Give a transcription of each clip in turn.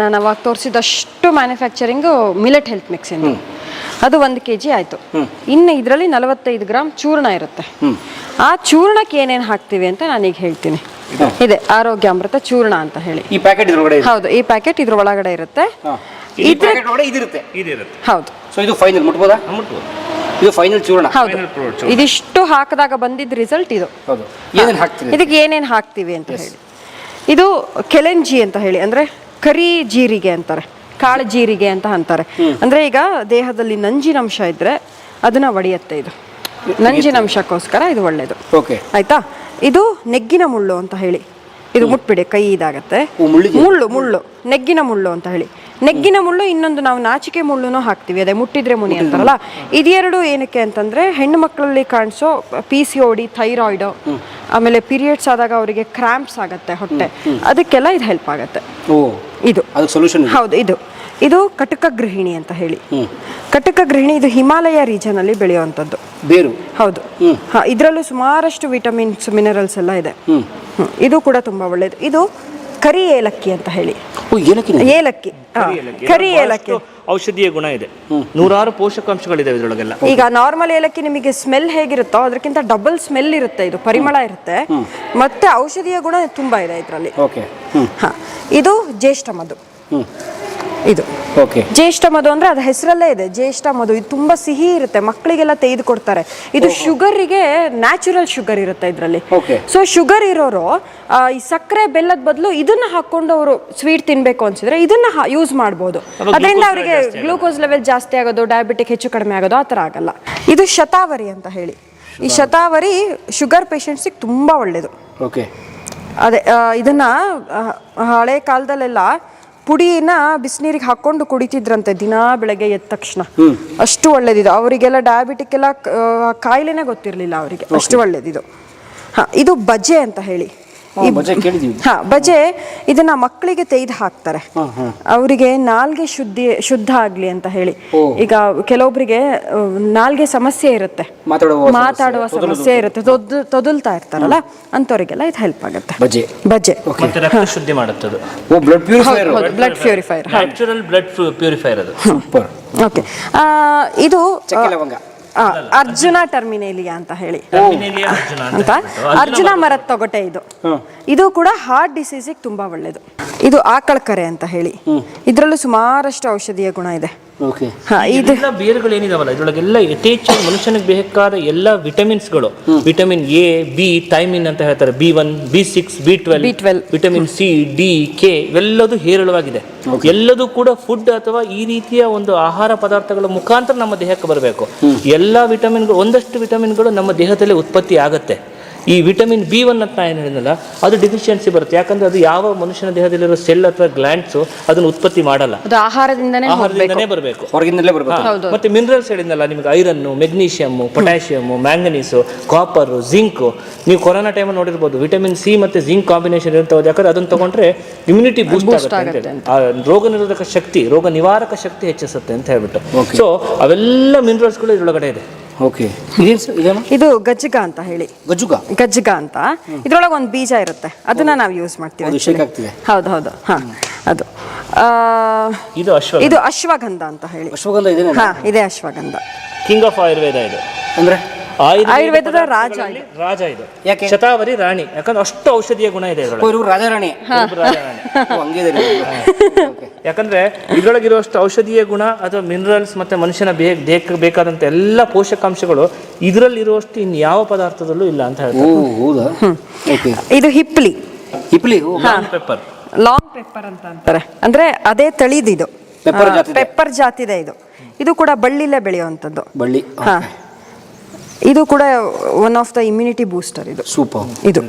ನಾನು ಅವಾಗ ತೋರಿಸಿದಷ್ಟು ಮ್ಯಾನುಫ್ಯಾಕ್ಚರಿಂಗು ಮಿಲೆಟ್ ಹೆಲ್ತ್ ಮಿಕ್ಸ್ ಇಂದು. ಅದು ಒಂದು ಕೆ ಜಿ ಆಯಿತು ಇನ್ನು ಇದರಲ್ಲಿ ನಲವತ್ತೈದು ಗ್ರಾಮ್ ಚೂರ್ಣ ಇರುತ್ತೆ. ಆ ಚೂರ್ಣಕ್ಕೆ ಏನೇನು ಹಾಕ್ತೀವಿ ಅಂತ ನಾನೀಗ ಹೇಳ್ತೀನಿ. ಇದೆ? ಆರೋಗ್ಯ ಅಮೃತ ಚೂರ್ಣ ಅಂತ ಹೇಳಿ. ಈ ಪ್ಯಾಕೆಟ್ ಇದ್ರೊಳಗಡೆ ಇದೆ? ಹೌದು ಈ ಪ್ಯಾಕೆಟ್ ಇದ್ರ ಒಳಗಡೆ ಇರುತ್ತೆ. ಈ ಇದ್ರ ಪ್ಯಾಕೆಟ್ ಒಳಗಡೆ ಇದಿರುತ್ತೆ? ಇದಿರುತ್ತೆ. ಹೌದು. ಸೊ ಇದು ಫೈನಲ್ ಮುಟ್ಬೋದಾ? ಇದು ಫೈನಲ್ ಚೂರ್ಣ? ಹೌದು. ಇದಿಷ್ಟು ಹಾಕಿದಾಗ ಬಂದಿದ್ದ ರಿಸಲ್ಟ್ ಇದು. ಹೌದು. ಏನೇನು ಹಾಕ್ತೀರಿ ಇದಕ್ಕೆ ಏನೇನು ಹಾಕ್ತೀವಿ ಅಂತ ಹೇಳಿ. ಇದು ಕೆಲೆಂಜಿ ಅಂತ ಹೇಳಿ ಅಂದ್ರೆ ಕರಿ ಜೀರಿಗೆ ಅಂತಾರೆ ಕಾಳು ಜೀರಿಗೆ ಅಂತ ಅಂತಾರೆ. ಅಂದ್ರೆ ಈಗ ದೇಹದಲ್ಲಿ ನಂಜಿನಂಶ ಇದ್ರೆ ಅದನ್ನ ಒಡೆಯತ್ತೆ ಇದು. ನಂಜಿನಂಶಕ್ಕೋಸ್ಕರ ಇದು ಒಳ್ಳೇದು. ಓಕೆ. ಆಯ್ತಾ? ಇದು ನೆಗ್ಗಿನ ಮುಳ್ಳು ಅಂತ ಹೇಳಿ. ಇದು ಮುಟ್ಬಿಡಿ ಕೈ ಇದಾಗತ್ತೆ. ಮುಳ್ಳು ಮುಳ್ಳು ನೆಗ್ಗಿನ ಮುಳ್ಳು ಅಂತ ಹೇಳಿ. ನೆಗ್ಗಿನ ಮುಳ್ಳು ಇನ್ನೊಂದು ನಾವು ನಾಚಿಕೆ ಮುಳ್ಳುನೂ ಹಾಕ್ತಿವಿ ಅದೇ ಮುಟ್ಟಿದ್ರೆ ಮುನಿ ಅಂತಾರಲ್ಲ? ಇದೆರಡು ಏನಕ್ಕೆ ಅಂತಂದ್ರೆ ಹೆಣ್ಣು ಮಕ್ಕಳಲ್ಲಿ ಕಾಣಿಸೋ P C O D thyroid ಆಮೇಲೆ ಪೀರಿಯಡ್ಸ್ ಆದಾಗ ಅವರಿಗೆ ಕ್ರಾಂಪ್ಸ್ ಆಗತ್ತೆ ಹೊಟ್ಟೆ. ಅದಕ್ಕೆಲ್ಲ ಇದು ಹೆಲ್ಪ್ ಆಗತ್ತೆ. ಇದು. ಅದಕ್ಕೆ ಸೊಲ್ಯೂಷನ್ ಹೌದು ಇದು. ಇದು ಕಟಕ ಗೃಹಿಣಿ ಅಂತ ಹೇಳಿ. ಕಟಕ ಗೃಹಿಣಿ ಇದು ಹಿಮಾಲಯ ರೀಜನ್ ಅಲ್ಲಿ ಬೆಳೆಯುವಂತದ್ದು ಬೇರು. ಹೌದು. ಇದರಲ್ಲೂ ಸುಮಾರಷ್ಟು ವಿಟಮಿನ್ಸ್ ಮಿನರಲ್ಸ್ ಎಲ್ಲ ಇದೆ. ಇದು ಕೂಡ ತುಂಬಾ ಒಳ್ಳೇದು. ಇದು ಕರಿ ಏಲಕ್ಕಿ ಅಂತ ಹೇಳಿ. ಏಲಕ್ಕಿ ಹಾ, ಕರಿ ಏಲಕ್ಕಿ. ಔಷಧೀಯ ಗುಣ ಇದೆ. ನೂರಾರು ಪೋಷಕಾಂಶಗಳಿದೆ ಇದರೊಳಗೆಲ್ಲ. ಈಗ ನಾರ್ಮಲ್ ಏಲಕ್ಕಿ ನಿಮಗೆ ಸ್ಮೆಲ್ ಹೇಗಿರುತ್ತೋ ಅದಕ್ಕಿಂತ ಡಬಲ್ ಸ್ಮೆಲ್ ಇರುತ್ತೆ ಇದು ಪರಿಮಳ ಇರುತ್ತೆ. ಮತ್ತೆ ಔಷಧೀಯ ಗುಣ ತುಂಬಾ ಇದೆ ಇದರಲ್ಲಿ. ಓಕೆ ಹ್ಞೂ ಹಾ ಇದು ಜ್ಯೇಷ್ಠ ಮಧು. ಹ್ಞೂ ಇದು. ಓಕೆ ಜ್ಯೇಷ್ಠ ಮಧು ಅಂದ್ರೆ ಅದ ಹೆಸರಲ್ಲೇ ಇದೆ. ಜ್ಯೇಷ್ಠ ಮಧು ಇದು ತುಂಬಾ ಸಿಹಿ ಇರುತ್ತೆ ಮಕ್ಕಳಿಗೆಲ್ಲ ತೆಗೆದು ಕೊಡ್ತಾರೆ. ಇದು ಶುಗರಿಗೆ ನ್ಯಾಚುರಲ್ ಶುಗರ್ ಇರುತ್ತೆ ಇದರಲ್ಲಿ. ಸೊ ಶುಗರ್ ಇರೋರು ಈ ಸಕ್ಕರೆ ಬೆಲ್ಲದ ಬದಲು ಇದನ್ನ ಹಾಕೊಂಡು ಅವರು ಸ್ವೀಟ್ ತಿನ್ಬೇಕು ಅನ್ಸಿದ್ರೆ ಇದನ್ನ ಯೂಸ್ ಮಾಡಬಹುದು ಅದರಿಂದ ಅವರಿಗೆ ಗ್ಲೂಕೋಸ್ ಲೆವೆಲ್ ಜಾಸ್ತಿ ಆಗೋದು ಡಯಾಬಿಟಿಕ್ ಹೆಚ್ಚು ಕಡಿಮೆ ಆಗೋದು ಆ ಥರ ಆಗಲ್ಲ. ಇದು ಶತಾವರಿ ಅಂತ ಹೇಳಿ. ಈ ಶತಾವರಿ. ಶುಗರ್ ಪೇಷಂಟ್ಸಿಗೆ ತುಂಬಾ ಒಳ್ಳೇದು. ಓಕೆ ಅದೇ ಇದನ್ನ ಹಳೆ ಕಾಲದಲ್ಲೆಲ್ಲ ಪುಡಿನ ಬಿಸಿನೀರಿಗೆ ಹಾಕೊಂಡು ಕುಡಿತಿದ್ರಂತೆ ದಿನಾ ಬೆಳಗ್ಗೆ ಎದ್ದ ತಕ್ಷಣ. ಅಷ್ಟು ಒಳ್ಳೇದಿದು. ಅವರಿಗೆಲ್ಲ ಡಯಾಬಿಟಿಕ್ ಎಲ್ಲ ಕಾಯಿಲೆನೇ ಗೊತ್ತಿರಲಿಲ್ಲ ಅವರಿಗೆ. ಅಷ್ಟು ಒಳ್ಳೇದಿದು. ಹಾ ಇದು ಬಜೆ ಅಂತ ಹೇಳಿ. ಈ ಹಾ ಬಜೆ ಇದನ್ನ ಮಕ್ಕಳಿಗೆ ತೆಗೆದು ಹಾಕ್ತಾರೆ. ಅವರಿಗೆ ನಾಲ್ಗೆ ಶುದ್ಧಿ ಶುದ್ಧ ಆಗ್ಲಿ ಅಂತ ಹೇಳಿ. ಈಗ ಕೆಲವೊಬ್ಬರಿಗೆ ನಾಲ್ಗೆ ಸಮಸ್ಯೆ ಇರುತ್ತೆ. ಮಾತಾಡುವ ಮಾತಾಡುವ ಸಮಸ್ಯೆ ಇರುತ್ತೆ. ತೊದ್ ತೊದಲ್ತಾ ಇರ್ತಾರಲ್ಲ ಅಂತವರಿಗೆಲ್ಲ ಇದು ಹೆಲ್ಪ್ ಆಗುತ್ತೆ. ಬಜೆ. ಬಜೆ. ಶುದ್ಧಿ ಮಾಡುತ್ತದೆ. ಓ blood purifier blood purifier natural blood purifier ಅದು. ಸೂಪರ್. ಓಕೆ ಇದು ಲವಂಗ ಅರ್ಜುನ ಟರ್ಮಿನೇಲಿಯಾ ಅಂತ ಹೇಳಿ. Terminalia ಅರ್ಜುನ ಅಂತ ಅಂತ? ಅರ್ಜುನ ಮರದ ತೊಗಟೆ ಇದು. ಇದು ಕೂಡ ಹಾರ್ಟ್ ಡಿಸೀಸಿಗೆ ತುಂಬಾ ಒಳ್ಳೇದು. ಇದು ಆಕಳ ಕರೆ ಅಂತ ಹೇಳಿ. ಇದರಲ್ಲೂ ಸುಮಾರಷ್ಟು ಔಷಧೀಯ ಗುಣ ಇದೆ. ಓಕೆ ಇದು ಬೇರುಗಳು ಏನಿದಾವಲ್ಲ ಇದ್ರೊಳಗೆಲ್ಲ ಯಥೇಚ್ಛ ಮನುಷ್ಯನಿಗೆ ಬೇಕಾದ ಎಲ್ಲ ವಿಟಮಿನ್ಸ್ಗಳು. ವಿಟಮಿನ್ ಎ ಬಿ ಥೈಮಿನ್ ಅಂತ ಹೇಳ್ತಾರೆ B one B six B twelve B12. Vitamin C D K ಇವೆಲ್ಲದೂ ಹೇರಳವಾಗಿದೆ. ಎಲ್ಲದೂ ಕೂಡ ಫುಡ್ ಅಥವಾ ಈ ರೀತಿಯ ಒಂದು ಆಹಾರ ಪದಾರ್ಥಗಳ ಮುಖಾಂತರ ನಮ್ಮ ದೇಹಕ್ಕೆ ಬರಬೇಕು. ಎಲ್ಲ ವಿಟಮಿನ್ಗಳು ಒಂದಷ್ಟು ವಿಟಮಿನ್ಗಳು ನಮ್ಮ ದೇಹದಲ್ಲಿ ಉತ್ಪತ್ತಿ ಆಗುತ್ತೆ. ಈ ವಿಟಮಿನ್ ಬಿ ಒನ್ ಅಂತ ಏನು ಹೇಳಿದ್ನಲ್ಲ ಅದು ಡಿಫಿಷಿಯನ್ಸಿ ಬರುತ್ತೆ. ಯಾಕಂದ್ರೆ ಅದು ಯಾವ ಮನುಷ್ಯನ ದೇಹದಲ್ಲಿರೋ ಸೆಲ್ ಅಥವಾ ಗ್ಲಾಂಡ್ಸ್ ಅದನ್ನು ಉತ್ಪತ್ತಿ ಮಾಡಲ್ಲ. ಅದು ಆಹಾರದಿಂದನೇ ಆಹಾರದಿಂದನೇ ಬರಬೇಕು. ಹೊರಗಿಂದಲೇ ಬರಬೇಕು. ಮತ್ತೆ ಮಿನರಲ್ಸ್ ಹೇಳಿದ್ನಲ್ಲ ನಿಮ್ಗೆ iron magnesium potassium manganese copper zinc ನೀವು ಕೊರೋನಾ ಟೈಮಲ್ಲಿ ನೋಡಿರ್ಬೋದು ವಿಟಮಿನ್ ಸಿ ಮತ್ತೆ ಜಿಂಕ್ ಕಾಂಬಿನೇಷನ್ ಇರ್ತದೆ ಯಾಕಂದ್ರೆ ಅದನ್ನ ತಗೊಂಡ್ರೆ ಇಮ್ಯುನಿಟಿ ಬೂಸ್ಟ್ ಆಗುತ್ತೆ ಅಂತ ಆ ರೋಗ ನಿರೋಧಕ ಶಕ್ತಿ ರೋಗ ನಿವಾರಕ ಶಕ್ತಿ ಹೆಚ್ಚಿಸುತ್ತೆ ಅಂತ ಹೇಳ್ಬಿಟ್ಟು. ಸೊ ಅವೆಲ್ಲ ಮಿನರಲ್ಸ್ಗಳು ಇದ್ರೊಳಗಡೆ ಇದೆ. ಓಕೆ. ಇದೇನು ಸರ್ ಇದೇನು ಇದು ಗಜ್ಜಗ ಅಂತ ಹೇಳಿ. ಗಜ್ಜುಗ? ಗಜ್ಜಗ ಅಂತ. ಇದ್ರೊಳಗೆ ಒಂದು ಬೀಜ ಇರುತ್ತೆ. ಅದನ್ನ ನಾವು ಯೂಸ್ ಮಾಡ್ತೀವಿ ಅದು ಆಗ್ತಿದೆ ಹೌದು ಹೌದು. ಹಾ ಅದು. ಆ, ಇದು ಅಶ್ವ ಇದು ಅಶ್ವಗಂಧ ಅಂತ ಹೇಳಿ. ಅಶ್ವಗಂಧ ಇದೇನೆ? ಹಾ ಇದೆ ಅಶ್ವಗಂಧ. ಕಿಂಗ್ ಆಫ್ ಆಯುರ್ವೇದ ಇದು. ಅಂದ್ರೆ? ಆಯುರ್ವೇದದ ರಾಜ ರಾಜ ಇದು. ಯಾಕೆ? ಶತಾವರಿ ರಾಣಿ. ಯಾಕಂದ್ರೆ ಅಷ್ಟು ಔಷಧೀಯ ಗುಣ ಇದೆ ಇದರೊಳಗೆ. ಇವ್ರು ರಾಜಾರಾಣಿ ಹಂಗಿದೆ. ಯಾಕಂದ್ರೆ ಇದ್ರೊಳಗಿರುವಷ್ಟು ಔಷಧೀಯ ಗುಣ ಅಥವಾ ಮಿನರಲ್ಸ್ ಮತ್ತೆ ಮನುಷ್ಯನ ಬೇ ದೇಹಕ್ಕೆ ಬೇಕಾದಂತ ಎಲ್ಲ ಪೋಷಕಾಂಶಗಳು ಇದರಲ್ಲಿರುವಷ್ಟು ಇನ್ ಯಾವ ಪದಾರ್ಥದಲ್ಲೂ ಇಲ್ಲ ಅಂತ ಓ ಹೇಳ್ತಾರೆ ಹೌದಾ ಓಕೆ. ಇದು ಹಿಪ್ಲಿ. ಹಿಪ್ಲಿ ಪೆಪ್ಪರ್. ಲಾಂಗ್ ಪೆಪ್ಪರ್ ಅಂತ ಅಂತಾರೆ. ಅಂದ್ರೆ ಅದೇ ತಳಿದಿದು. ಇದು. ಪೆಪ್ಪರ್ ಜಾತಿದೆ ಇದು. ಇದು ಕೂಡ ಬಳ್ಳಿಲೇ ಬೆಳೆಯುವಂತದ್ದು ಬಳ್ಳಿ ಹಾ. ಇದು ಕೂಡ one of the immunity booster ಇದು. ಸೂಪರ್ ಇದು.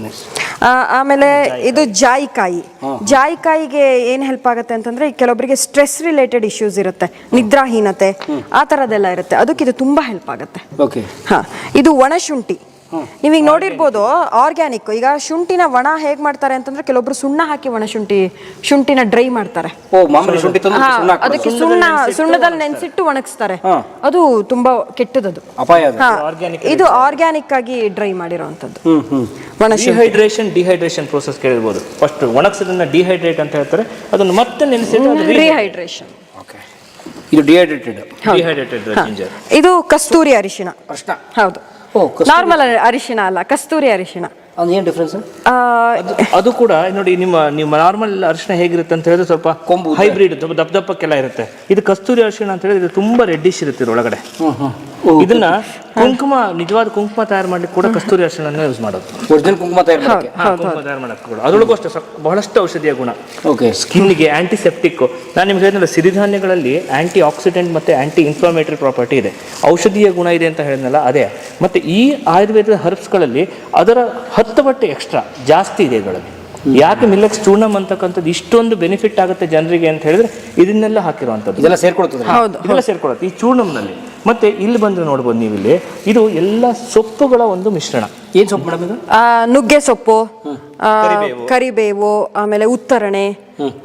ಆ, ಆಮೇಲೆ ಇದು ಜಾಯಿಕಾಯಿ. ಜಾಯಿಕಾಯಿಗೆ ಏನು ಹೆಲ್ಪ್ ಆಗುತ್ತೆ ಅಂತಂದ್ರೆ ಕೆಲವೊಬ್ಬರಿಗೆ ಸ್ಟ್ರೆಸ್ ರಿಲೇಟೆಡ್ ಇಶ್ಯೂಸ್ ಇರುತ್ತೆ. ನಿದ್ರಾಹೀನತೆ ಆ ಥರದ್ದೆಲ್ಲ ಇರುತ್ತೆ. ಅದಕ್ಕೆ ಇದು ತುಂಬಾ ಹೆಲ್ಪ್ ಆಗುತ್ತೆ. ಓಕೆ ಹಾ ಇದು ಒಣಶುಂಠಿ ನೀವೀಗ ನೋಡಿರ್ಬೋದು ಆರ್ಗ್ಯಾನಿಕ್ ಈಗ ಶುಂಠಿನ ಒಣ ಹೇಗ್ ಮಾಡ್ತಾರೆ ಅಂತಂದ್ರೆ ಕೆಲವೊಬ್ರು ಸುಣ್ಣ ಹಾಕಿ ಒಣ ಶುಂಠಿ ಶುಂಠಿನ ಡ್ರೈ ಮಾಡ್ತಾರೆ. ಹಾ. ಅದಕ್ಕೆ ಸುಣ್ಣ ಸುಣ್ಣದಲ್ಲಿ ನೆನ್ಸಿಟ್ಟು ಒಣಗಿಸ್ತಾರೆ. ಅದು ತುಂಬಾ ಕೆಟ್ಟದದು. ಅಪಾಯ ಅದು. ಹಾ ಇದು ಆರ್ಗ್ಯಾನಿಕ್ ಆಗಿ ಡ್ರೈ ಮಾಡಿರೋಂಥದ್ದು. ಹ್ಮ್ ಹ್ಮ್. ಒಣ ಶುಂಠಿ. ಡಿಹೈಡ್ರೇಷನ್ ಡಿಹೈಡ್ರೇಷನ್ ಪ್ರೋಸೆಸ್ ಕೇಳಿರ್ಬೋದು. ಫಸ್ಟ್ ಒಣಗಿಸೋದನ್ನ ಡಿಹೈಡ್ರೇಟ್ ಅಂತ ಹೇಳ್ತಾರೆ. ಅದನ್ನು ಮತ್ತೆ ರಿಹೈಡ್ರೇಷನ್ ಓಕೆ. ಇದು ಡಿಹೈಡ್ರೇಟೆಡ್ ಡಿಹೈಡ್ರೇಟೆಡ್ ಜಿಂಜರ್ ಇದು ಕಸ್ತೂರಿ ಅರಿಶಿನ ಅರ್ಶಿನ ಹೌದು. ನಾರ್ಮಲ್ ಅರಿಶಿಣ ಅಲ್ಲ ಕಸ್ತೂರಿ ಅರಿಶಿಣ. ಅದು ಏನು ಡಿಫ್ರೆನ್ಸ್ ಆ, ಅದು ಅದು ಕೂಡ ನೋಡಿ ನಿಮ್ಮ ನಿಮ್ಮ ನಾರ್ಮಲ್ ಅರಿಶಿನ ಹೇಗಿರುತ್ತೆ ಅಂತ ಹೇಳಿದ್ರೆ ಸ್ವಲ್ಪ ಕೊಂಬು. ಹೈಬ್ರಿಡ್ ದಪ್ಪ ದಪ್ಪಕ್ಕೆಲ್ಲ ಇರುತ್ತೆ. ಇದು ಕಸ್ತೂರಿ ಅರಿಶಿಣ ಅಂತ ಹೇಳಿದ್ರೆ ಇದು ತುಂಬಾ ರೆಡ್ಡಿಶ್ ಇರುತ್ತೆ ಒಳಗಡೆ ಹ್ಮ್ ಹ್ಮ್. ಇದನ್ನ ಕುಂಕುಮ. ನಿಜವಾದ ಕುಂಕುಮ ತಯಾರು ಮಾಡ್ಲಿಕ್ಕೆ ಕೂಡ ಕಸ್ತೂರಿ ಅರಿಶಿಣ ಯೂಸ್ ಮಾಡೋದು. ಒರಿಜಿನಲ್ ಕುಂಕುಮ ತಯಾರು ಮಾಡಕ್ಕೆ? ಹಾ, ಕುಂಕುಮ ತಯಾರು ಮಾಡಕ್ಕೆ ಕೂಡ. ಅದರೊಳಗೂ ಅಷ್ಟೇ ಬಹಳಷ್ಟು ಔಷಧಿಯ ಗುಣ. ಓಕೆ ಸ್ಕಿನ್ಗೆ ಆಂಟಿಸೆಪ್ಟಿಕ್ ನಾನು ನಿಮ್ಗೆ ಹೇಳಿದ್ನಲ್ಲ ಸಿರಿಧಾನ್ಯಗಳಲ್ಲಿ ಆಂಟಿ ಆಕ್ಸಿಡೆಂಟ್ ಮತ್ತೆ ಆಂಟಿ ಇನ್ಫ್ಲಮೇಟರಿ ಪ್ರಾಪರ್ಟಿ ಇದೆ. ಔಷಧೀಯ ಗುಣ ಇದೆ ಅಂತ ಹೇಳಿದ್ನಲ್ಲ ಅದೇ. ಮತ್ತೆ ಈ ಆಯುರ್ವೇದದ ಹರ್ಬ್ಸ್ಗಳಲ್ಲಿ ಅದರ ಹತ್ತು ಬಟ್ಟೆ ಎಕ್ಸ್ಟ್ರಾ ಜಾಸ್ತಿ ಇದೆ ಇದರೊಳಗೆ ಯಾಕೆ ಮಿಲ್ಲಕ್ಸ್ ಚೂರ್ಣಮ್ ಅಂತಕ್ಕಂಥದ್ದು ಇಷ್ಟೊಂದು ಬೆನಿಫಿಟ್ ಆಗುತ್ತೆ ಜನರಿಗೆ ಅಂತ ಹೇಳಿದ್ರೆ ಇದನ್ನೆಲ್ಲ ಹಾಕಿರುವಂಥದ್ದು. ಇದೆಲ್ಲ ಸೇರ್ಕೊಳ್ತದೆ. ಹೌದು ಇದೆಲ್ಲ ಸೇರ್ಕೊಳ್ಳುತ್ತೆ ಈ ಚೂರ್ಣಂನಲ್ಲಿ ಮತ್ತೆ ಇಲ್ಲಿ ಬಂದು ನೋಡ್ಬೋದು ನೀವು ಇಲ್ಲಿ ಇದು ಎಲ್ಲ ಸೊಪ್ಪುಗಳ ಒಂದು ಮಿಶ್ರಣ. ಏನ್ ಸೊಪ್ಪು ಮೇಡಮ್ ಇದು? ಆ, ನುಗ್ಗೆ ಸೊಪ್ಪು ಆ, ಕರಿಬೇವು. ಆಮೇಲೆ ಉತ್ತರಣೆ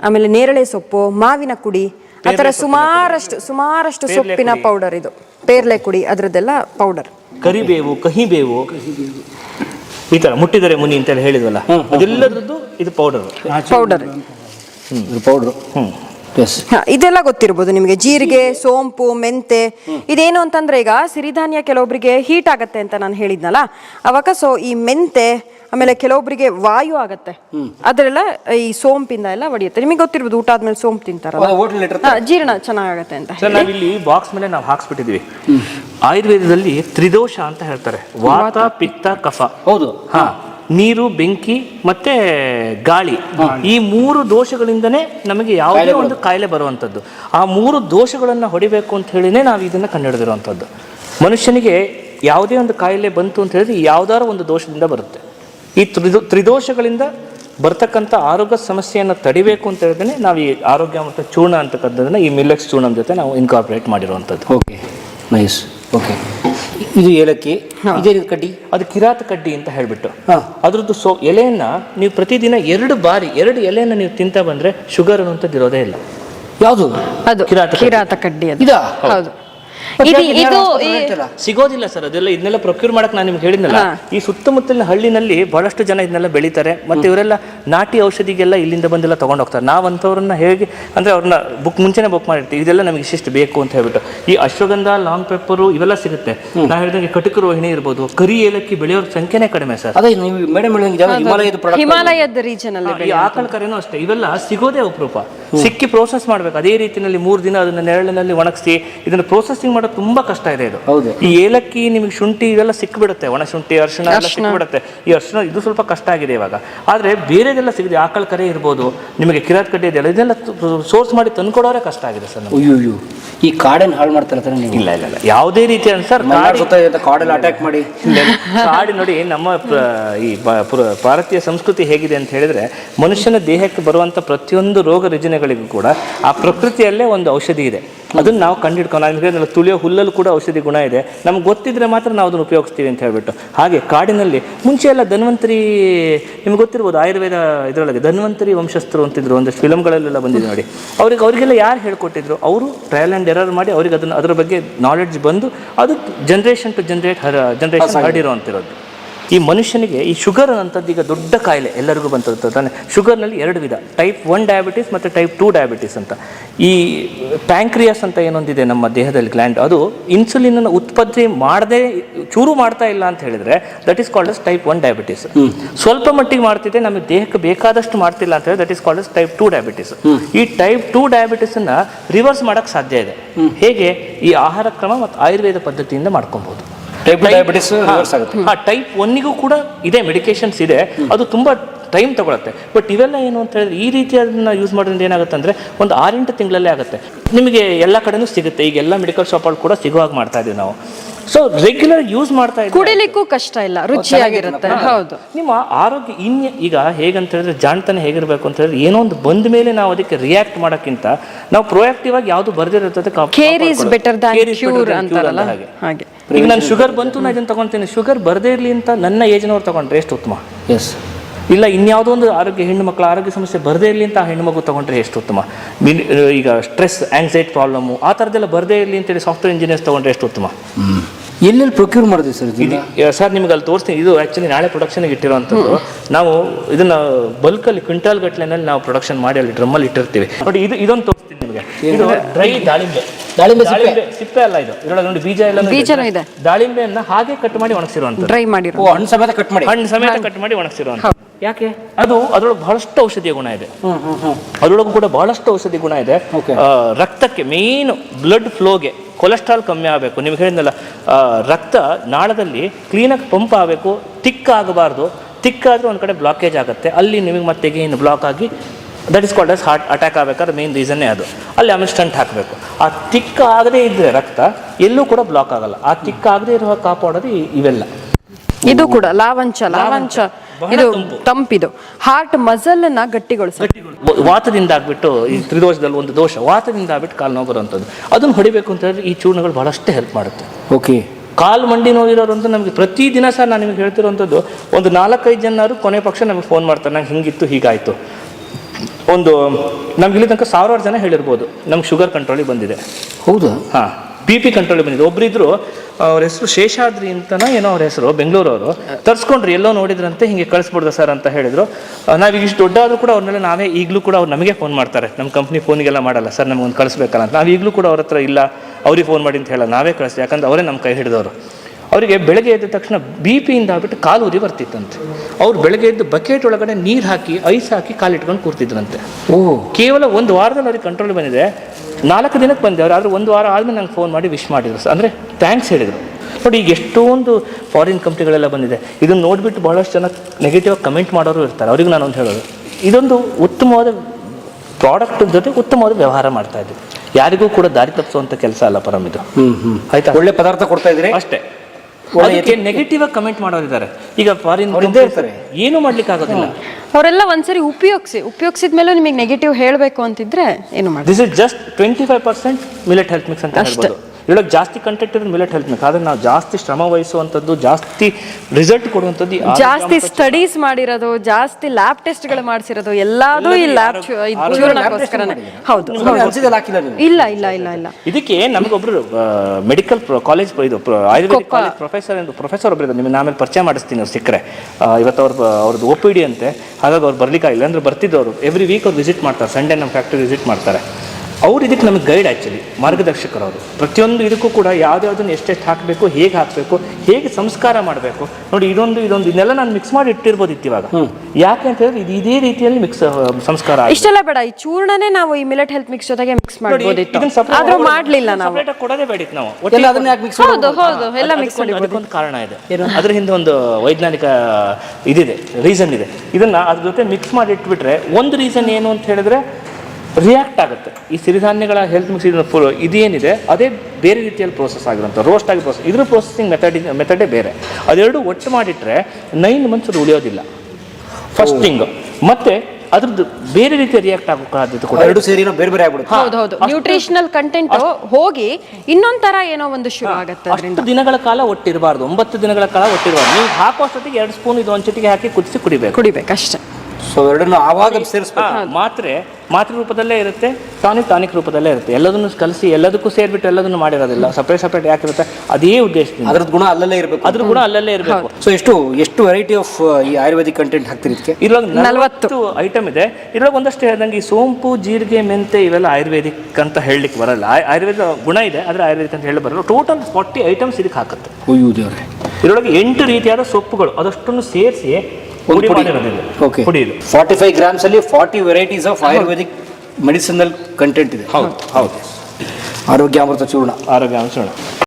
ಆಮೇಲೆ ನೇರಳೆ ಸೊಪ್ಪು ಮಾವಿನ ಕುಡಿ ಆ ಥರ ಸುಮಾರಷ್ಟು ಸುಮಾರಷ್ಟು ಸೊಪ್ಪಿನ ಪೌಡರ್ ಇದು. ಪೇರ್ಲೆ ಕುಡಿ ಅದರದ್ದೆಲ್ಲ ಪೌಡರ್. ಕರಿಬೇವು ಕಹಿಬೇವು. ಈ ತರ ಮುಟ್ಟಿದರೆ ಮುನಿ ಅಂತ ಹೇಳಿ ಹೇಳಿದ್ವಲ್ಲ ಅದೆಲ್ಲದರದ್ದು ಇದು ಪೌಡರ್. ಪೌಡರ್. ಇದು ಪೌಡ್ರು. ಹ್ಮ್. ಇದೆಲ್ಲ ಗೊತ್ತಿರ್ಬೋದು ನಿಮಗೆ. ಜೀರಿಗೆ ಸೋಂಪು ಮೆಂತೆ. ಇದೇನು ಅಂತಂದ್ರೆ ಈಗ ಸಿರಿಧಾನ್ಯ ಕೆಲವೊಬ್ಬರಿಗೆ ಹೀಟ್ ಆಗತ್ತೆ ಅಂತ ನಾನು ಹೇಳಿದ್ನಲ್ಲ? ಅವಾಗ ಸೊ ಈ ಮೆಂತೆ ಆಮೇಲೆ ಕೆಲವೊಬ್ಬರಿಗೆ ವಾಯು ಆಗತ್ತೆ. ಅದರೆಲ್ಲ ಈ ಸೋಂಪಿಂದ ಎಲ್ಲ ಒಡೆಯುತ್ತೆ. ನಿಮಗೆ ಗೊತ್ತಿರ್ಬೋದು ಊಟ ಆದ್ಮೇಲೆ ಸೋಂಪು ತಿಂತಾರಲ್ಲ? ಹೋಟೆಲ್ ಲೆಟರ್ ಹಾ, ಜೀರ್ಣ ಚೆನ್ನಾಗತ್ತೆ ಅಂತ ಇಲ್ಲಿ ನಾವಿಲ್ಲಿ ಬಾಕ್ಸ್ ಮೇಲೆ ನಾವು ಹಾಕ್ಸ್ಬಿಟ್ಟಿದೀವಿ. ಆಯುರ್ವೇದದಲ್ಲಿ ತ್ರಿದೋಷ ಅಂತ ಹೇಳ್ತಾರೆ. ವಾತ. ಪಿತ್ತ ಕಫ. ಹೌದು. ಹಾ. ನೀರು ಬೆಂಕಿ ಮತ್ತೆ ಗಾಳಿ. ಈ ಮೂರು ದೋಷಗಳಿಂದನೇ ನಮಗೆ ಯಾವುದೇ ಒಂದು ಕಾಯಿಲೆ ಬರುವಂಥದ್ದು. ಆ ಮೂರು ದೋಷಗಳನ್ನು ಹೊಡಿಬೇಕು ಅಂತ ಹೇಳಿನೇ ನಾವು ಇದನ್ನು ಕಂಡುಹಿಡಿದಿರುವಂಥದ್ದು. ಮನುಷ್ಯನಿಗೆ ಯಾವುದೇ ಒಂದು ಕಾಯಿಲೆ ಬಂತು ಅಂತ ಹೇಳಿದ್ರೆ ಯಾವ್ದಾರು ಒಂದು ದೋಷದಿಂದ ಬರುತ್ತೆ. ಈ ತ್ರಿದೋ ತ್ರಿದೋಷಗಳಿಂದ ಬರ್ತಕ್ಕಂಥ ಆರೋಗ್ಯ ಸಮಸ್ಯೆಯನ್ನು ತಡಿಬೇಕು ಅಂತ ಹೇಳಿದ್ರೆ ನಾವು ಈ ಆರೋಗ್ಯ ಮತ್ತು ಚೂರ್ಣ ಅಂತಕ್ಕಂಥದ್ದನ್ನು ಈ ಮಿಲ್ಲೆಕ್ಸ್ ಚೂರ್ಣದ ಜೊತೆ ನಾವು ಇನ್ಕಾರ್ಪೊರೇಟ್ ಮಾಡಿರುವಂಥದ್ದು. ಓಕೆ ನೈಸ್ ಓಕೆ ಇದು ಏಲಕ್ಕಿ ಇದೇನು ಕಡ್ಡಿ? ಅದು ಕಿರಾತ ಕಡ್ಡಿ ಅಂತ ಹೇಳಿಬಿಟ್ಟು. ಅದ್ರದ್ದು ಸೊ ಎಲೆಯನ್ನ ನೀವು ಪ್ರತಿದಿನ ಎರಡು ಬಾರಿ ಎರಡು ಎಲೆಯನ್ನ ನೀವು ತಿಂತ ಬಂದ್ರೆ ಶುಗರ್ ಅನ್ನುವಂಥದ್ದು ಇರೋದೇ ಇಲ್ಲ. ಯಾವುದು? ಅದು ಕಿರಾತ ಕಡ್ಡಿ. ಕಿರಾತ ಕಡ್ಡಿ ಅದು. ಹೌದು. ಇದು? ಸಿಗೋದಿಲ್ಲ ಸರ್ ಅದೆಲ್ಲ ಇದನ್ನೆಲ್ಲ ಪ್ರೊಕ್ಯೂರ್ ಮಾಡಕ್ ನಾನು ನಿಮ್ಗೆ ಹೇಳಿದ್ನಲ್ಲ. ಈ ಸುತ್ತಮುತ್ತಲಿನ ಹಳ್ಳಿನಲ್ಲಿ ಬಹಳಷ್ಟು ಜನ ಇದನ್ನೆಲ್ಲ ಬೆಳೀತಾರೆ ಮತ್ತೆ ಇವರೆಲ್ಲ ನಾಟಿ ಔಷಧಿಗೆಲ್ಲ ಇಲ್ಲಿಂದ ಬಂದೆಲ್ಲ ತಗೊಂಡು ಹೋಗ್ತಾರೆ. ನಾವಂಥವ್ರನ್ನ ಹೇಗೆ ಅಂದ್ರೆ ಅವ್ರನ್ನ ಬುಕ್ ಮುಂಚೆನೆ ಬುಕ್ ಮಾಡಿರ್ತೀವಿ. ಇದೆಲ್ಲ ನಮಗೆ ಇಷ್ಟಿಷ್ಟು ಬೇಕು ಅಂತ ಹೇಳ್ಬಿಟ್ಟು. ಈ ಅಶ್ವಗಂಧ ಲಾಂಗ್ ಪೇಪರ್ ಇವೆಲ್ಲ ಸಿಗುತ್ತೆ. ನಾ ಹೇಳಿದಂಗೆ ಕಟಕ ರೋಹಿಣಿ ಇರ್ಬೋದು ಕರಿ ಏಲಕ್ಕಿ ಬೆಳೆಯೋರ್ ಸಂಖ್ಯೆನೇ ಕಡಿಮೆ ಸರ್. ಅದೇ ನೀವು ಮೇಡಮ್ ಹಿಮಾಲಯದ ಪ್ರಾಡಕ್ಟ್ ಹಿಮಾಲಯದ ರೀಜನ್ ಅಲ್ಲಿ ಈ ಆಕಳ ಕರೆನೂ ಅಷ್ಟೇ. ಇವೆಲ್ಲ ಸಿಗೋದೇ ಅಪರೂಪ. ಸಿಕ್ಕಿ ಪ್ರೋಸೆಸ್ ಮಾಡ್ಬೇಕು. ಅದೇ ರೀತಿಯಲ್ಲಿ ಮೂರು ದಿನ ಅದನ್ನ ನೆರಳಿನಲ್ಲಿ ಒಣಗಿಸಿ ಇದನ್ನ ಪ್ರೋಸೆಸಿಂಗ್ ಮಾಡೋದು ತುಂಬಾ ಕಷ್ಟ ಇದೆ ಇದು. ಹೌದು. ಈ ಏಲಕ್ಕಿ ನಿಮಗೆ ಶುಂಠಿ ಇದೆಲ್ಲ ಸಿಕ್ಬಿಡುತ್ತೆ ಒಣ ಶುಂಠಿ ಅರ್ಶಿನ ಎಲ್ಲ ಸಿಕ್ಬಿಡುತ್ತೆ. ಈ ಅರ್ಶಿನ ಇದು ಸ್ವಲ್ಪ ಕಷ್ಟ ಆಗಿದೆ ಇವಾಗ. ಆದ್ರೆ ಬೇರೆದೆಲ್ಲ ಸಿಗಿದೆ ಆಕಳ ಕರೆ ಇರ್ಬೋದು ನಿಮಗೆ ಕಿರಾತ್ ಕಡ್ಡಿ ಇದೆಯಲ್ಲ ಇದೆಲ್ಲ ಸೋರ್ಸ್ ಮಾಡಿ ತಂದ್ಕೊಡೋರೆ ಕಷ್ಟ ಆಗಿದೆ ಸರ್. ಅಯ್ಯೋ ಈ ಕಾಡನ್ನು ಹಾಳು ಮಾಡ್ತಾರೆ ನೀವು? ಇಲ್ಲ ಇಲ್ಲ ಇಲ್ಲ. ಯಾವುದೇ ರೀತಿ ಸರ್ ಕಾಡಲ್ಲಿ ಅಟ್ಯಾಕ್ ಮಾಡಿ. ಕಾಡಿ ನೋಡಿ ನಮ್ಮ ಈ ಭಾರತೀಯ ಸಂಸ್ಕೃತಿ ಹೇಗಿದೆ ಅಂತ ಹೇಳಿದ್ರೆ ಮನುಷ್ಯನ ದೇಹಕ್ಕೆ ಬರುವಂತ ಪ್ರತಿಯೊಂದು ರೋಗ ರುಜಿನಗಳಿಗೂ ಕೂಡ ಆ ಪ್ರಕೃತಿಯಲ್ಲೇ ಒಂದು ಔಷಧಿ ಇದೆ. ಅದನ್ನ ನಾವು ಕಂಡಿಡ್ಕೊಂಡು ಹೇಳಿದ್ನಲ್ಲ ತುಳಿಯೋ ಹುಲ್ಲಲ್ಲೂ ಕೂಡ ಔಷಧಿ ಗುಣ ಇದೆ. ನಮ್ಗೆ ಗೊತ್ತಿದ್ರೆ ಮಾತ್ರ ನಾವು ಅದನ್ನು ಉಪಯೋಗಿಸ್ತೀವಿ ಅಂತ ಹೇಳ್ಬಿಟ್ಟು. ಹಾಗೆ ಕಾಡಿನಲ್ಲಿ ಮುಂಚೆ ಎಲ್ಲ ಧನ್ವಂತರಿ ನಿಮ್ಗೆ ಗೊತ್ತಿರ್ಬೋದು ಆಯುರ್ವೇದ ಇದರೊಳಗೆ ಧನ್ವಂತರಿ ವಂಶಸ್ಥರು ಅಂತಿದ್ರು ಒಂದಷ್ಟು ಫಿಲಮ್ಗಳಲ್ಲೆಲ್ಲ ಬಂದಿದೆ ನೋಡಿ. ಅವ್ರಿಗೆ ಅವರಿಗೆಲ್ಲ ಯಾರು ಹೇಳ್ಕೊಟ್ಟಿದ್ರು? ಅವರು ಟ್ರಯಲ್ ಆ್ಯಂಡ್ ಎರರ್ ಮಾಡಿ ಅವ್ರಿಗೆ ಅದನ್ನು ಅದರ ಬಗ್ಗೆ ನಾಲೆಡ್ಜ್ ಬಂದು ಅದು ಜನ್ರೇಷನ್ ಟು ಜನ್ರೇಟ್ ಹರ ಜನ್ರೇಷನ್ ಹರಡಿರೋ ಅಂತಿರೋದು. ಈ ಮನುಷ್ಯನಿಗೆ ಈ ಶುಗರ್ ಅಂಥದ್ದು ಈಗ ದೊಡ್ಡ ಕಾಯಿಲೆ ಎಲ್ಲರಿಗೂ ಬಂತದ್ದು ತಾನೆ. ಶುಗರ್ನಲ್ಲಿ ಎರಡು ವಿಧ ಟೈಪ್ ಒನ್ ಡಯಾಬಿಟಿಸ್ ಮತ್ತು ಟೈಪ್ ಟೂ ಡಯಾಬಿಟಿಸ್ ಅಂತ. ಈ ಪ್ಯಾಂಕ್ರಿಯಾಸ್ ಅಂತ ಏನೊಂದಿದೆ ನಮ್ಮ ದೇಹದಲ್ಲಿ ಗ್ಲ್ಯಾಂಡ್ ಅದು ಇನ್ಸುಲಿನ್ ಉತ್ಪತ್ತಿ ಮಾಡದೆ ಚೂರು ಮಾಡ್ತಾ ಇಲ್ಲ ಅಂತ ಹೇಳಿದ್ರೆ that is called as type one diabetes ಸ್ವಲ್ಪ ಮಟ್ಟಿಗೆ ಮಾಡ್ತಿದೆ ನಮಗೆ ದೇಹಕ್ಕೆ ಬೇಕಾದಷ್ಟು ಮಾಡ್ತಿಲ್ಲ ಅಂತ ಹೇಳಿ that is called as type two diabetes ಈ ಟೈಪ್ ಟೂ ಡಯಾಬಿಟಿಸ್ ಅನ್ನ ರಿವರ್ಸ್ ಮಾಡೋಕ್ಕೆ ಸಾಧ್ಯ ಇದೆ. ಹೇಗೆ? ಈ ಆಹಾರ ಕ್ರಮ ಮತ್ತು ಆಯುರ್ವೇದ ಪದ್ಧತಿಯಿಂದ ಮಾಡ್ಕೊಬಹುದು ಟೈಪ್ ಡಯಾಬಿಟಿಸ್ ರಿವರ್ಸ್ ಆಗುತ್ತೆ. ಆ ಟೈಪ್ ಒನ್ನಿಗೂ ಕೂಡ ಇದೆ ಮೆಡಿಕೇಶನ್ಸ್ ಇದೆ. ಅದು ತುಂಬಾ ಟೈಮ್ ತಗೊಳತ್ತೆ. ಬಟ್ ಇವೆಲ್ಲ ಏನು ಅಂತ ಹೇಳಿದ್ರೆ ಈ ರೀತಿ ಅದನ್ನ ಯೂಸ್ ಮಾಡೋದ್ರಿಂದ ಏನಾಗುತ್ತೆ ಅಂದ್ರೆ ಒಂದು ಆರೆಂಟು ತಿಂಗಳಲ್ಲೇ ಆಗುತ್ತೆ. ನಿಮಗೆ ಎಲ್ಲ ಕಡೆನೂ ಸಿಗುತ್ತೆ. ಈಗ ಎಲ್ಲ ಮೆಡಿಕಲ್ ಶಾಪಲ್ಲಿ ಕೂಡ ಸಿಗುವಾಗ ಹಾಗೆ ಮಾಡ್ತಾ ಇದೀವಿ ನಾವು. ಸೊ ರೆಗ್ಯುಲರ್ ಯೂಸ್ ಮಾಡ್ತಾ ಇದ್ದೀವಿ ಕುಡಿಲಿಕ್ಕೂ ಕಷ್ಟ ಇಲ್ಲ. ರುಚಿಯಾಗಿರುತ್ತೆ. ಹೌದು. ನಿಮ್ಮ ಆರೋಗ್ಯ ಇನ್ ಈಗ ಹೇಗಂತ ಹೇಳಿದ್ರೆ ಜಾಣತನ ಹೇಗಿರ್ಬೇಕು ಅಂತ ಹೇಳಿದ್ರೆ ಏನೋ ಒಂದು ಬಂದ ಮೇಲೆ ನಾವು ಅದಕ್ಕೆ ರಿಯಾಕ್ಟ್ ಮಾಡೋಕ್ಕಿಂತ ನಾವು ಪ್ರೊಯಾಕ್ಟಿವ್ ಆಗಿ ಯಾವುದು ಬರ್ದಿರುತ್ತೆ care is better than cure ಅಂತಾರಲ್ಲ? ಹಾಗೆ. ಹಾಗೆ. ಈಗ ನಾನು ಶುಗರ್ ಬಂತು ನಾನು ಇದನ್ನು ತಗೊಂತೀನಿ. ಶುಗರ್ ಬರದೇ ಇರಲಿ ಅಂತ ನನ್ನ ಏಜ್ನವ್ರು ತಗೊಂಡ್ರೆ ಎಷ್ಟು ಉತ್ತಮ? ಎಸ್ ಇಲ್ಲ ಇನ್ಯಾವುದೋ ಒಂದು ಆರೋಗ್ಯ ಹೆಣ್ಣು ಮಕ್ಕಳ ಆರೋಗ್ಯ ಸಮಸ್ಯೆ ಬರದೇ ಇರಲಿ ಅಂತ ಆ ಹೆಣ್ಣು ಮಗು ತಗೊಂಡ್ರೆ ಎಷ್ಟು ಉತ್ತಮ? ಮಿನ್- ಈಗ ಸ್ಟ್ರೆಸ್ ಆಂಗ್ಸೈಟಿ ಪ್ರಾಬ್ಲಮ್ ಆ ಥರದ್ದೆಲ್ಲ ಬರದೇ ಇರಲಿ ಅಂತೇಳಿ ಸಾಫ್ಟ್ವೇರ್ ಇಂಜಿನಿಯರ್ಸ್ ತಗೊಂಡ್ರೆ ಎಷ್ಟು ಉತ್ತಮ? ಎಲ್ಲೆಲ್ಲಿ ಪ್ರೊಕ್ಯೂರ್ ಮಾಡಿದ್ವಿ ಸರ್ ಇದು ಸರ್ ನಿಮ್ಗೆ ಅಲ್ಲಿ ತೋರಿಸ್ತೀನಿ. ಇದು ಆ್ಯಕ್ಚುಲಿ ನಾಳೆ ಪ್ರೊಡಕ್ಷನ್ಗೆ ಇಟ್ಟಿರುವಂಥದ್ದು. ನಾವು ಇದನ್ನ ಬಲ್ಕಲ್ಲಿ ಕ್ವಿಂಟಾಲ್ ಗಟ್ಟಲೆನಲ್ಲಿ ನಾವು ಪ್ರೊಡಕ್ಷನ್ ಮಾಡಿ ಅಲ್ಲಿ ಡ್ರಮ್ಮಲ್ಲಿ ಇಟ್ಟಿರ್ತೀವಿ. ಬಟ್ ಇದು ಇದೊಂದು ಇದು ಡ್ರೈ ದಾಳಿಂಬೆ. ದಾಳಿಂಬೆ ಸಿಪ್ಪೆ? ಅಲ್ಲ ಇದು. ಇದರೊಳಗೆ ನೋಡಿ ಬೀಜ ಎಲ್ಲ ಬೀಜನೂ ಇದೆ. ದಾಳಿಂಬೆಯನ್ನ ಹಾಗೆ ಕಟ್ ಮಾಡಿ ಒಣಗಿಸಿರುವಂತ ಡ್ರೈ ಮಾಡಿ ಓ ಹಣ್ಣು ಸಮೇತ ಕಟ್ ಮಾಡಿ. ಹಣ್ಣು ಸಮೇತ ಕಟ್ ಮಾಡಿ ಒಣಗಿಸಿರುವಂತ ಯಾಕೆ? ಅದು ಅದರೊಳಗೆ ಬಹಳಷ್ಟು ಔಷಧೀಯ ಗುಣ ಇದೆ. ಅದರೊಳಗೂ ಕೂಡ ಬಹಳಷ್ಟು ಔಷಧಿ ಗುಣ ಇದೆ. ರಕ್ತಕ್ಕೆ ಮೇನ್ ಬ್ಲಡ್ ಫ್ಲೋಗೆ ಕೊಲೆಸ್ಟ್ರಾಲ್ ಕಮ್ಮಿ ಆಗಬೇಕು. ನಿಮ್ಗೆ ಹೇಳಿದ್ನಲ್ಲ ರಕ್ತ ನಾಳದಲ್ಲಿ ಕ್ಲೀನಾಗಿ ಪಂಪ್ ಆಗಬೇಕು ತಿಕ್ ಆಗಬಾರ್ದು. ತಿಕ್ಕಾದ್ರೆ ಒಂದು ಕಡೆ ಬ್ಲಾಕೇಜ್ ಆಗುತ್ತೆ. ಅಲ್ಲಿ ನಿಮಗೆ ಮತ್ತೆ ಏನು ಬ್ಲಾಕ್ ಆಗಿ that is called as heart attack ಆಗಬೇಕಾದ್ರೆ ಮೇನ್ ರೀಸನ್ನೇ ಅದು. ಅಲ್ಲಿ ಆಮೇಲೆ ಸ್ಟಂಟ್ ಹಾಕಬೇಕು. ಆ ತಿಕ್ಕ ಆಗದೇ ಇದ್ದರೆ ರಕ್ತ ಎಲ್ಲೂ ಕೂಡ ಬ್ಲಾಕ್ ಆಗಲ್ಲ. ಆ ತಿಕ್ಕ ಆಗದೇ ಇರುವ ಕಾಪಾಡೋದು ಇವೆಲ್ಲ. ಇದು ಕೂಡ ಲಾವಂಚ ಲಾವಂಚ. ಇದು ತಂಪಿದು. ಹಾರ್ಟ್ ಮಸಲ್ನ ಗಟ್ಟಿಗೊಳಿಸ ವಾತದಿಂದ ಆಗ್ಬಿಟ್ಟು ಈ ತ್ರಿದೋಷದಲ್ಲಿ ಒಂದು ದೋಷ ವಾತದಿಂದ ಆಗ್ಬಿಟ್ಟು ಕಾಲು ನೋವು ಬರುವಂಥದ್ದು ಅದನ್ನು ಹೊಡಿಬೇಕು ಅಂತ ಹೇಳಿದ್ರೆ ಈ ಚೂರ್ಣಗಳು ಬಹಳಷ್ಟು ಹೆಲ್ಪ್ ಮಾಡುತ್ತೆ. ಓಕೆ ಕಾಲು ಮಂಡಿ ನೋವಿರೋರಂತೂ ನಮಗೆ ಪ್ರತಿದಿನ ಸಹ ನಾನು ನಿಮಗೆ ಹೇಳ್ತಿರೋಂಥದ್ದು ಒಂದು ನಾಲ್ಕೈದು ಜನರು ಕೊನೆ ಪಕ್ಷ ನಮಗೆ ಫೋನ್ ಮಾಡ್ತಾರೆ ನಂಗೆ ಹಿಂಗಿತ್ತು ಹೀಗಾಯಿತು. ಒಂದು ನಮ್ಗೆ ಇಲ್ಲಿ ತನಕ ಸಾವಿರಾರು ಜನ ಹೇಳಿರ್ಬೋದು. ನಮ್ಗೆ ಶುಗರ್ ಕಂಟ್ರೋಲಿಗೆ ಬಂದಿದೆ. ಹೌದಾ? ಹಾಂ ಬಿ ಪಿ ಕಂಟ್ರೋಲಿಗೆ ಬಂದಿದೆ. ಒಬ್ಬರಿದ್ರು ಅವ್ರ ಹೆಸರು ಶೇಷಾದ್ರಿ ಅಂತನೋ ಏನೋ ಅವ್ರ ಹೆಸರು ಬೆಂಗಳೂರವರು. ತರ್ಸ್ಕೊಂಡ್ರಿ ಎಲ್ಲೋ ನೋಡಿದ್ರಂತೆ ಹಿಂಗೆ ಕಳಿಸ್ಬಿಡ್ದ ಸರ್ ಅಂತ ಹೇಳಿದ್ರು. ನಾವೀಗ ಇಷ್ಟು ದೊಡ್ಡಾದರೂ ಕೂಡ ಅವ್ರನ್ನೆಲ್ಲ ನಾವೇ ಈಗಲೂ ಕೂಡ ಅವ್ರು ನಮಗೆ ಫೋನ್ ಮಾಡ್ತಾರೆ. ನಮ್ಮ ಕಂಪ್ನಿ ಫೋನಿಗೆಲ್ಲ ಮಾಡಲ್ಲ. ಸರ್ ನಮ್ಗೆ ಒಂದು ಕಳಿಸ್ಬೇಕಲ್ಲ ಅಂತ. ನಾವು ಈಗಲೂ ಕೂಡ ಅವ್ರ ಹತ್ರ ಇಲ್ಲ ಅವ್ರಿಗೆ ಫೋನ್ ಮಾಡಿ ಅಂತ ಹೇಳಲ್ಲ. ನಾವೇ ಕಳಿಸ್ತೀವಿ. ಯಾಕಂದ್ರೆ ಅವರೇ ನಮ್ಮ ಕೈ ಹಿಡಿದವರು. ಅವರಿಗೆ ಬೆಳಗ್ಗೆ ಎದ್ದ ತಕ್ಷಣ ಬಿ ಪಿಯಿಂದ ಆಗ್ಬಿಟ್ಟು ಕಾಲು ಉರಿ ಬರ್ತಿತ್ತಂತೆ. ಅವ್ರು ಬೆಳಗ್ಗೆ ಎದ್ದು ಬಕೆಟ್ ಒಳಗಡೆ ನೀರು ಹಾಕಿ ಐಸ್ ಹಾಕಿ ಕಾಲಿಟ್ಕೊಂಡು ಕೂರ್ತಿದ್ರಂತೆ. ಓಹ್. ಕೇವಲ ಒಂದು ವಾರದಲ್ಲಿ ಅವ್ರಿಗೆ ಕಂಟ್ರೋಲ್ ಬಂದಿದೆ. ನಾಲ್ಕು ದಿನಕ್ಕೆ ಬಂದೆವ್ರು ಆದರೆ ಒಂದು ವಾರ ಆದಮೇಲೆ ನಂಗೆ ಫೋನ್ ಮಾಡಿ ವಿಶ್ ಮಾಡಿದ್ರು. ಸರ್ ಅಂದರೆ ಥ್ಯಾಂಕ್ಸ್ ಹೇಳಿದರು. ನೋಡಿ ಈಗ ಎಷ್ಟೊಂದು ಫಾರಿನ್ ಕಂಪ್ನಿಗಳೆಲ್ಲ ಬಂದಿದೆ. ಇದನ್ನು ನೋಡಿಬಿಟ್ಟು ಭಾಳಷ್ಟು ಜನ ನೆಗೆಟಿವ್ ಕಮೆಂಟ್ ಮಾಡೋರು ಇರ್ತಾರೆ. ಅವ್ರಿಗೆ ನಾನೊಂದು ಹೇಳೋದು. ಇದೊಂದು ಉತ್ತಮವಾದ ಪ್ರಾಡಕ್ಟ್ ಜೊತೆ ಉತ್ತಮವಾದ ವ್ಯವಹಾರ ಮಾಡ್ತಾ ಇದ್ದೀವಿ ಯಾರಿಗೂ ಕೂಡ ದಾರಿ ತಪ್ಪಿಸುವಂಥ ಕೆಲಸ ಅಲ್ಲ ಪರಮ್ ಇದು. ಆಯ್ತಾ? ಒಳ್ಳೆ ಪದಾರ್ಥ ಕೊಡ್ತಾ ಇದ್ದೀರಿ? ಅಷ್ಟೇ. ಅದಕ್ಕೆ ನೆಗೆಟಿವ್ ಆಗಿ ಕಮೆಂಟ್ ಮಾಡೋರಿದ್ದಾರೆ ಈಗ ಫಾರಿನ್ ಇದ್ದೇ ಇರ್ತಾರೆ. ಏನು ಮಾಡ್ಲಿಕ್ಕೆ ಆಗೋದಿಲ್ಲ? ಅವರೆಲ್ಲ ಒಂದ್ಸರಿ ಉಪಯೋಗಿಸಿ ಉಪಯೋಗಿಸಿದ ಮೇಲೆ ನಿಮಗೆ ನೆಗೆಟಿವ್ ಹೇಳಬೇಕು ಅಂತಿದ್ರೆ ಏನು ಮಾಡಿ this is just twenty five percent millet health mix ಅಂತ ಹೇಳ್ಬೋದು. ಇದರೊಳಗೆ ಜಾಸ್ತಿ ಕಂಟೆಂಟ್ ಇರೋದು ಮಿಲೆಟ್ ಹೆಲ್ತ್ ಮಿಕ್ಸ್ ಆದರೆ ನಾವು ಜಾಸ್ತಿ ಶ್ರಮ ವಹಿಸುವಂಥದ್ದು ಜಾಸ್ತಿ ರಿಸಲ್ಟ್ ಕೊಡುವಂಥದ್ದು ಜಾಸ್ತಿ ಸ್ಟಡೀಸ್ ಮಾಡಿರೋದು ಜಾಸ್ತಿ ಲ್ಯಾಬ್ ಟೆಸ್ಟ್ಗಳು ಮಾಡಿಸಿರೋದು ಎಲ್ಲಾದು ಈ ಲ್ಯಾಬ್ ಹೌದು ಇಲ್ಲ ಇಲ್ಲ ಇಲ್ಲ ಇಲ್ಲ. ಇದಕ್ಕೆ ನಮಗೊಬ್ರು ಮೆಡಿಕಲ್ ಕಾಲೇಜ್ ಇದು ಆಯುರ್ವೇದಿಕ್ ಕಾಲೇಜ್ ಪ್ರೊಫೆಸರ್ ಎಂದು ಪ್ರೊಫೆಸರ್ ಒಬ್ಬರು ನಿಮಗೆ ಆಮೇಲೆ ಪರಿಚಯ ಮಾಡಿಸ್ತೀನಿ ಅವ್ರು ಸಿಕ್ಕರೆ. ಇವತ್ತು ಅವ್ರ ಅವ್ರದ್ದು ಓ ಪಿ ಡಿ ಅಂತೆ. ಹಾಗಾಗಿ ಅವ್ರು ಬರ್ಲಿಕ್ಕಾಗಿಲ್ಲ. ಅಂದ್ರೆ ಬರ್ತಿದ್ದವರು ಎವ್ರಿ ವೀಕ್ ಅವ್ರು ವಿಸಿಟ್ ಮಾಡ್ತಾರೆ. ಸಂಡೇ ನಮ್ಮ ಫ್ಯಾಕ್ಟ್ರಿ ವಿಸಿಟ್ ಮಾಡ್ತಾರೆ. ಅವ್ರು ಇದಕ್ಕೆ ನಮಗೆ ಗೈಡ್ ಆ್ಯಕ್ಚುಲಿ ಮಾರ್ಗದರ್ಶಕರು ಅವರು ಪ್ರತಿಯೊಂದು ಇದಕ್ಕೂ ಕೂಡ ಯಾವುದ್ಯಾವ್ದನ್ನು ಎಷ್ಟೆಷ್ಟು ಹಾಕಬೇಕು ಹೇಗೆ ಹಾಕಬೇಕು ಹೇಗೆ ಸಂಸ್ಕಾರ ಮಾಡಬೇಕು. ನೋಡಿ ಇದೊಂದು ಇದೊಂದು ಇದನ್ನೆಲ್ಲ ನಾನು ಮಿಕ್ಸ್ ಮಾಡಿ ಇಟ್ಟಿರ್ಬೋದಿತ್ತು ಇವಾಗ ಯಾಕೆ ಅಂತ ಹೇಳಿದ್ರೆ ಇದು ಇದೇ ರೀತಿಯಲ್ಲಿ ಮಿಕ್ಸ್ ಸಂಸ್ಕಾರ. ಇಷ್ಟೆಲ್ಲ ಬೇಡ ಈ ಚೂರ್ಣನೇ ನಾವು ಈ ಮಿಲೆಟ್ ಹೆಲ್ತ್ ಮಿಕ್ಸ್ ಜೊತೆಗೆ ಮಿಕ್ಸ್ ಮಾಡ್ಬೋದಿತ್ತು ಆದ್ರೂ ಮಾಡ್ಲಿಲ್ಲ ನಾವು. ಕೊಡೋದೇ ಬೇಡಿತ್ತು ನಾವು. ಎಲ್ಲ ಅದನ್ನ ಯಾಕೆ ಮಿಕ್ಸ್ ಹೌದು ಹೌದು ಎಲ್ಲ ಮಿಕ್ಸ್ ಮಾಡಿ ಅದಕ್ಕೊಂದು ಕಾರಣ ಇದೆ. ಅದ್ರ ಹಿಂದೆ ಒಂದು ವೈಜ್ಞಾನಿಕ ಇದಿದೆ ರೀಸನ್ ಇದೆ. ಇದನ್ನ ಅದ್ರ ಜೊತೆ ಮಿಕ್ಸ್ ಮಾಡಿ ಇಟ್ಬಿಟ್ರೆ ಒಂದು ರೀಸನ್ ಏನು ಅಂತ ಹೇಳಿದ್ರೆ ರಿಯಾಕ್ಟ್ ಆಗುತ್ತೆ. ಈ ಸಿರಿಧಾನ್ಯಗಳ ಹೆಲ್ತ್ ಮಿಕ್ಸ್ ಫುಲ್ ಇದೇನಿದೆ ಅದೇ ಬೇರೆ ರೀತಿಯಲ್ಲಿ ಪ್ರೋಸೆಸ್ ಆಗಿರೋಂಥ ರೋಸ್ಟ್ ಆಗಿ ಪ್ರೋಸೆಸ್ ಇದ್ರ ಪ್ರೊಸೆಸಿಂಗ್ ಮೆಥಡ್ ಮೆಥಡೇ ಬೇರೆ. ಅದೆರಡು ಒಟ್ಟು ಮಾಡಿಟ್ರೆ ನೈನ್ ಮಂತ್ಸ್ ಅದು ಉಳಿಯೋದಿಲ್ಲ. ಫಸ್ಟ್ ಥಿಂಗ್ ಮತ್ತೆ ಅದ್ರದ್ದು ಬೇರೆ ರೀತಿಯ ರಿಯಾಕ್ಟ್ ಆಗೋ ಸಾಧ್ಯತೆ ಕೂಡ ಎರಡು ಸೇರಿ ಬೇರೆ ಬೇರೆ ಆಗ್ಬಿಡುತ್ತೆ. ಹೌದು ಹೌದು. ನ್ಯೂಟ್ರಿಷನಲ್ ಕಂಟೆಂಟ್ ಹೋಗಿ ಇನ್ನೊಂದ್ ತರ ಏನೋ ಒಂದು ಶುರು ಆಗುತ್ತೆ ಅಷ್ಟು ದಿನಗಳ ಕಾಲ ಒಟ್ಟಿರಬಾರ್ದು ಒಂಬತ್ತು ದಿನಗಳ ಕಾಲ ಒಟ್ಟಿರಬಾರ್ದು. ನೀವು ಹಾಕುವಷ್ಟೊತ್ತಿಗೆ ಎರಡು ಸ್ಪೂನ್ ಇದು ಒಂದು ಚಿಟಿಗೆ ಹಾಕಿ ಕುದಿಸಿ ಕುಡಿಬೇಕು. ಕುಡಿಬೇಕಷ್ಟೇ ಸೊ ಎರಡನ್ನು ಆವಾಗ ಸೇರಿಸ್ಬೇಕು. ಮಾತ್ರೆ ಮಾತ್ರೆ ರೂಪದಲ್ಲೇ ಇರುತ್ತೆ ಟಾನಿಕ್ ಟಾನಿಕ್ ರೂಪದಲ್ಲೇ ಇರುತ್ತೆ. ಎಲ್ಲದನ್ನು ಕಲಸಿ ಎಲ್ಲದಕ್ಕೂ ಸೇರಿಬಿಟ್ಟು ಎಲ್ಲದನ್ನು ಮಾಡಿರೋದಿಲ್ಲ. ಸಪ್ರೇಟ್ ಸಪ್ರೇಟ್ ಯಾಕಿರುತ್ತೆ ಅದೇ ಉದ್ದೇಶದಿಂದ. ಅದ್ರದ್ದು ಗುಣ ಅಲ್ಲಲ್ಲೇ ಇರಬೇಕು. ಅದ್ರ ಗುಣ ಅಲ್ಲಲ್ಲೇ ಇರಬೇಕು. ಸೊ ಎಷ್ಟು ಎಷ್ಟು ವೆರೈಟಿ ಆಫ್ ಈ ಆಯುರ್ವೇದಿಕ್ ಕಂಟೆಂಟ್ ಹಾಕ್ತಿರಿ ಇದಕ್ಕೆ? ಇದ್ರೊಳಗೆ ನಲವತ್ತು. ಐಟಮ್ ಇದೆ. ಇದ್ರೊಳಗೆ ಒಂದಷ್ಟು ಹೇಳ್ದಂಗೆ ಈ ಸೋಂಪು ಜೀರಿಗೆ ಮೆಂತೆ ಇವೆಲ್ಲ ಆಯುರ್ವೇದಿಕ್ ಅಂತ ಹೇಳಲಿಕ್ಕೆ ಬರಲ್ಲ. ಆಯ್- ಆಯುರ್ವೇದ ಗುಣ ಇದೆ ಆದರೆ ಆಯುರ್ವೇದಿಕ್ ಅಂತ ಹೇಳಿ ಬರಲ್ಲ. ಟೋಟಲ್ ಫಾರ್ಟಿ ಐಟಮ್ಸ್ ಇದಕ್ಕೆ ಹಾಕುತ್ತೆ. ಅಯ್ಯೋ ದೇವ್ರೆ. ಇದರೊಳಗೆ ಎಂಟು ರೀತಿಯಾದ ಸೊಪ್ಪುಗಳು ಅದಷ್ಟನ್ನು ಸೇರಿಸಿ ಪುಡಿ ಓಕೆ ಪುಡಿ ಇದು. ಫಾರ್ಟಿ ಫೈವ್ ಗ್ರಾಮ್ಸ್ ಅಲ್ಲಿ forty varieties of Ayurvedic medicinal content ಇದೆ. ಹೌದು. ಹೌದು. ಆರೋಗ್ಯ ಅಮೃತ ಚೂರ್ಣ. ಆರೋಗ್ಯ ಅಂಶಗಳು